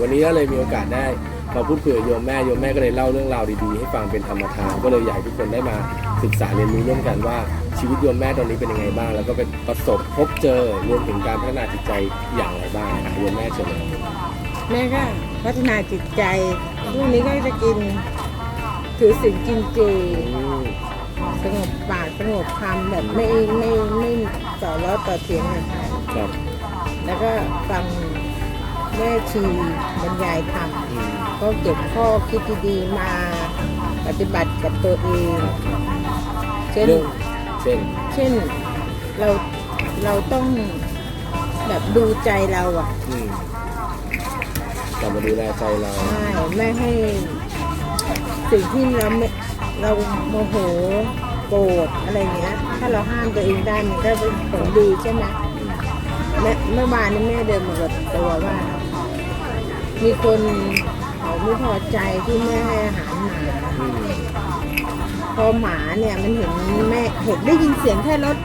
วันนี้ก็เลยมีโอกาสได้มาพูดคุยกับโยมแม่โยมแม่ก็เลยเล่าเรื่องราวดีๆ ให้ฟังเป็นธรรมทานก็เลยอยากให้ทุกคนได้มาศึกษาเรียนรู้ร่วมกันว่าชีวิตโยมแม่ตอนนี้เป็นยังไงบ้าง แล้วก็เป็นประสบพบเจอรวมถึงการพัฒนาจิตใจอย่างไรบ้างอะโยมแม่เชิญเลยครับแม่ก็พัฒนาจิตใจพรุ่งนี้ก็จะกิน ถือศีลกินเจอืมสงบปากสงบคำแบบไม่ไม่ไม่ต่อล้อต่อเถียงกับใครครับแล้วก็ฟังแม่ชีบรรยายธรรมอืมก็เก็บข้อคิดดีๆมาปฏิบัติกับตัวเองเช่นเรื่องเช่น เช่นเราเราต้องแบบดูใจเราอะอืมกลับมาดูแลใจเราใช่ไม่ให้สิ่งที่เราไม่เราโมโหโกรธอะไรเงี้ย ถ้าเราห้ามตัวเองได้มันก็เป็นผลดีใช่ไหมแม่เมื่อวานนี้แม่เดินมากับตัวว่า มีคนเขาไม่พอใจที่แม่ให้อาหารหมาอืมพอหมาเนี่ยมันเห็นแม่เห็นได้ยินเสียงแค่รถ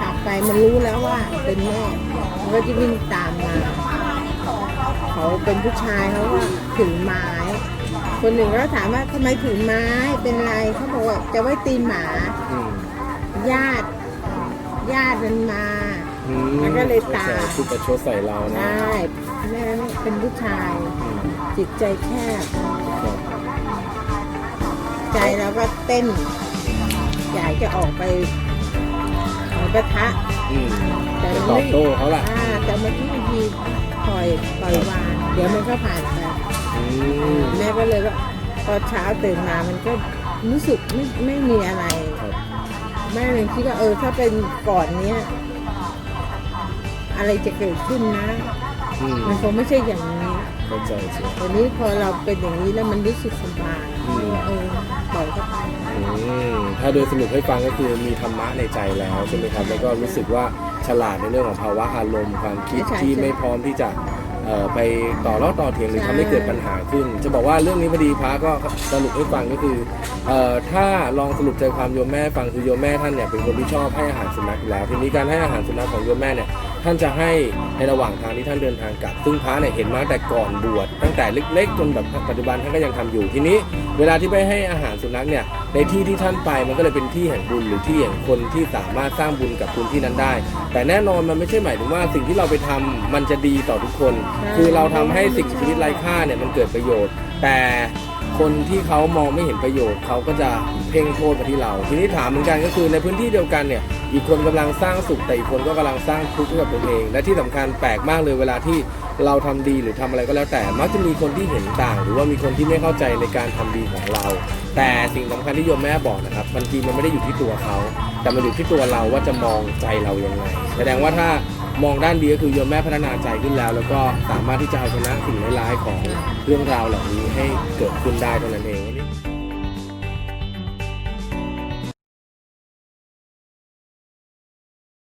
ขับไปมันรู้แล้วว่าเป็นแม่มันก็จะวิ่งตามมา เขาเป็นผู้ชายเขาก็ถือไม้ คนหนึ่งก็ถามว่าทำไมถือไม้เป็นไรเขาบอกว่าจะไว้ตีหมาอืมญาติญาติมันมาอื มมันก็เลยตามพูดประชดใส่เรานะใช่แม่เป็นผู้ชายอืมจิตใจแคบครับใจเราก็เต้น อยากจะออกไปออกปะทะอืมแต่ไปมันตอไม่บโต้เขาล่ะอ่าแต่มันที่ทีปล่อยปล่อยวาง เดี๋ยวมันก็ผ่านไปอืมแม่ก็เลยว่าพอเช้าตื่นมามันก็รู้สึกไม่ไม่มีอะไรครับแม่เลยคิดว่าเออถ้าเป็นก่อนเนี้ย อะไรจะเกิดขึ้นนะ อืมมันคงไม่ใช่อย่างนี้ เข้าใจเสียวันนี้พอเราเป็นอย่างนี้แล้วมันรู้สึกสบายอืม เออปล่อยเข้าไปอืมถ้าโดยสรุปให้ฟังก็คือมีธรรมะในใจแล้วใช่ไหมครับแล้วก็รู้สึกว่าฉลาดในเรื่องของภาวะอารมณ์ความคิดใช่ใช่ที่ไม่พร้อมที่จะเอ่อไปต่อล้อต่อเถียงหรือใช่ทำให้เกิดปัญหาขึ้น จะบอกว่าเรื่องนี้พอดีพระก็สรุปให้ฟังก็คือเอ่อถ้าลองสรุปใจความโยมแม่ฟังคือโยมแม่ท่านเนี่ยเป็นคนที่ชอบให้อาหารสุนัขอยู่แล้วทีนี้การให้อาหารสุนัขของโยมแม่เนี่ย ท่านจะให้ในระหว่างทางที่ท่านเดินทางกลับ ซึ่งพระเนี่ยเห็นมาแต่ก่อนบวชตั้งแต่เล็กๆ จนแบบปัจจุบันท่านก็ยังทำอยู่ทีนี้ เวลาที่ไปให้อาหารสุนัขเนี่ยในที่ที่ท่านไปมันก็เลยเป็นที่แห่งบุญหรือที่แห่งคนที่สามารถสร้างบุญกับพื้นที่นั้นได้ แต่แน่นอนมันไม่ใช่หมายถึงว่าสิ่งที่เราไปทำมันจะดีต่อทุกคน คือเราทำให้สิ่งชีวิตไร้ค่าเนี่ยมันเกิดประโยชน์ แต่คนที่เขามองไม่เห็นประโยชน์เขาก็จะ เพ่งโทษมาที่เรา ทีนี้ถามเหมือนกันก็คือในพื้นที่เดียวกันเนี่ย อีกคนกำลังสร้างสุขแต่อีกคนก็กำลังสร้างทุกข์กับตัวเอง และที่สำคัญแปลกมากเลยเวลาที่เราทำดีหรือทำอะไรก็แล้วแต่ มักจะมีคนที่เห็นต่าง หรือว่ามีคนที่ไม่เข้าใจในการทำดีของเรา แต่สิ่งสำคัญที่โยมแม่บอกนะครับบางทีมันไม่ได้อยู่ที่ตัวเขาแต่มันอยู่ที่ตัวเราว่าจะมองใจเรายังไงแสดงว่าถ้ามองด้านดีก็คือโยมแม่พัฒนาใจขึ้นแล้ว แล้วก็สามารถที่จะเอาชนะสิ่งร้ายๆของเรื่องราวเหล่านี้ให้เกิดขึ้นได้เท่านั้นเองวันนี้